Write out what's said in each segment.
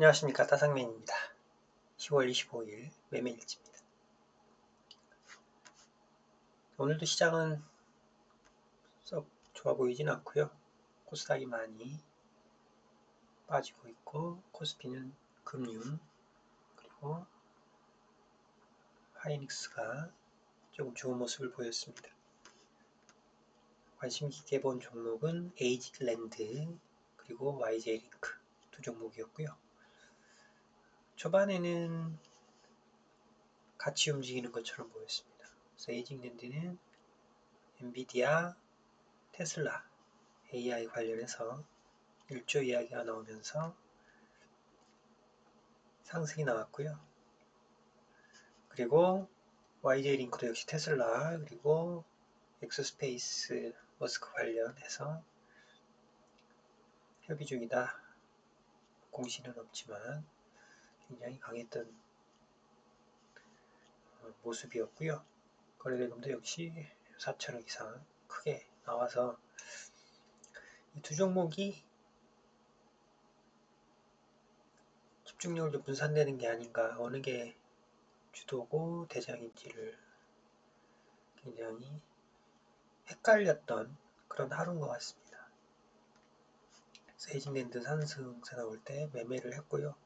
안녕하십니까 따상맨입니다. 10월 25일 매매일지입니다. 오늘도 시장은 썩 좋아 보이진 않고요. 코스닥이 많이 빠지고 있고 코스피는 금융 그리고 하이닉스가 조금 좋은 모습을 보였습니다. 관심 깊게 본 종목은 에이지랜드 그리고 YJ링크 두 종목이었고요. 초반에는 같이 움직이는 것처럼 보였습니다. 그래서 에이징랜드는 엔비디아, 테슬라, AI 관련해서 1조 이야기가 나오면서 상승이 나왔고요. 그리고 YJ링크도 역시 테슬라 그리고 엑소스페이스 머스크 관련해서 협의 중이다. 공시는 없지만 굉장히 강했던 어, 모습이었고요. 거래대금도 역시 4천억 이상 크게 나와서 이두 종목이 집중력을 좀 분산되는 게 아닌가 어느 게 주도고 대장인지를 굉장히 헷갈렸던 그런 하루인 것 같습니다. 세이징랜드 산승세 나올 때 매매를 했고요.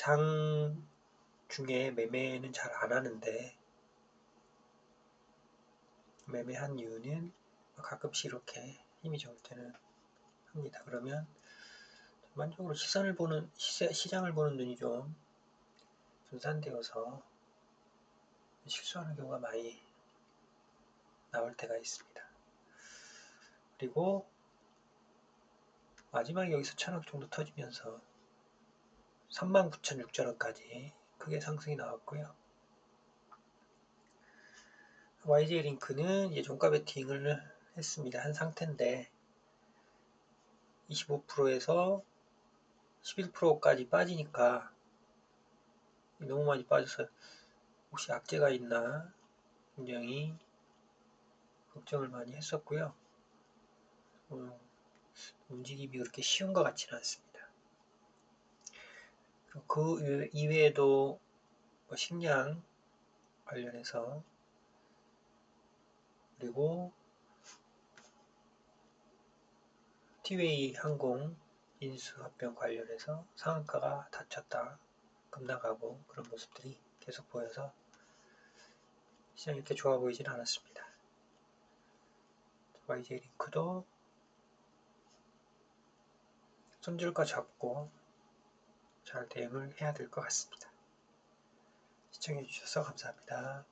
장 중에 매매는 잘 안 하는데 매매한 이유는 가끔씩 이렇게 힘이 좋을 때는 합니다. 그러면 전반적으로 시선을 보는 시장을 보는 눈이 좀 분산되어서 실수하는 경우가 많이 나올 때가 있습니다. 그리고 마지막에 여기서 천억 정도 터지면서 39,600원까지 크게 상승이 나왔고요. YJ 링크는 종가 베팅을 했습니다. 한 상태인데 25%에서 11%까지 빠지니까 너무 많이 빠져서 혹시 악재가 있나 굉장히 걱정을 많이 했었고요. 어, 움직임이 그렇게 쉬운 것 같지는 않습니다. 그 이외에도 뭐 식량 관련해서 그리고 티웨이 항공 인수합병 관련해서 상한가가 닫혔다 급락하고 그런 모습들이 계속 보여서 시장이 이렇게 좋아 보이진 않았습니다. YJ 링크도 손질과 잡고 잘 대응을 해야 될 것 같습니다. 시청해주셔서 감사합니다.